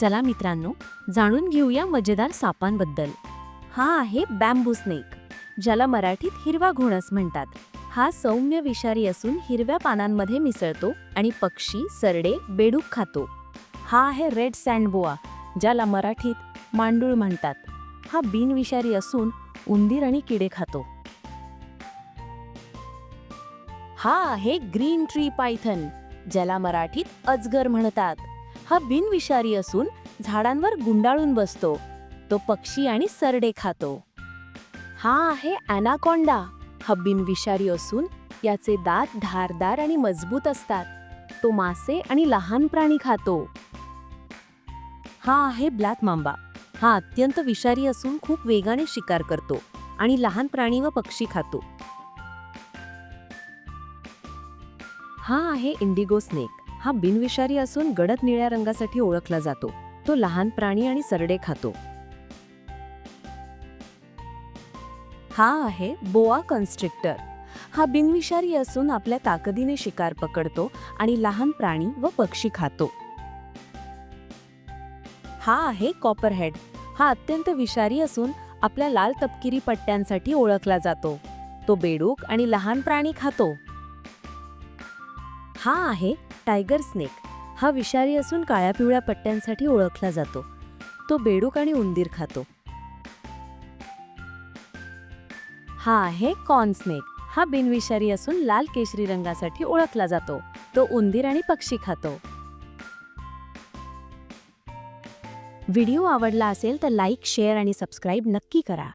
चला मित्रांनो जाणून घेऊया मजेदार सापांबद्दल. हा आहे बॅम्बू स्नेक ज्याला मराठीत हिरवा घोणस म्हणतात. हा सौम्य विषारी असून हिरव्या पानांमध्ये मिसळतो आणि पक्षी सरडे बेडूक खातो. हा आहे रेड सँडबोआ ज्याला मराठीत मांडूळ म्हणतात. हा बिनविषारी असून उंदीर आणि किडे खातो. हा आहे ग्रीन ट्री पायथन ज्याला मराठीत अजगर म्हणतात. हा बिनविषारी असून झाडांवर गुंडाळून बसतो. तो पक्षी आणि सरडे खातो. हा आहे अॅनाकोंडा हा बिनविषारी असून याचे दात धारदार आणि मजबूत असतात. तो मासे आणि लहान प्राणी खातो. हा आहे ब्लॅक मांबा. हा अत्यंत विषारी असून खूप वेगाने शिकार करतो आणि लहान प्राणी व पक्षी खातो. हा आहे इंडिगो स्नेक. हा बिनविषारी असून गडद निळ्या रंगासाठी ओळखला जातो. तो लहान प्राणी आणि सरडे खातो. हा आहे बोआ कन्स्ट्रिक्टर. हा बिनविषारी असून आपल्या ताकदीने शिकार पकडतो आणि लहान प्राणी व पक्षी खातो. हा आहे कॉपरहेड. हा अत्यंत विषारी असून आपल्या लाल तपकिरी पट्ट्यांसाठी ओळखला जातो. तो बेडूक आणि लहान प्राणी खातो. हा आहे टायगर स्नेक हा विषारी असून काळ्या पिवळ्या पट्ट्यांसाठी ओळखला जातो. तो बेडूक आणि उंदीर खातो. हा आहे कॉर्न स्नेक हा बिनविषारी असून लाल केशरी रंगासाठी ओळखला जातो. तो उंदीर आणि पक्षी खातो. व्हिडिओ आवडला असेल तर लाईक शेअर आणि सबस्क्राईब नक्की करा.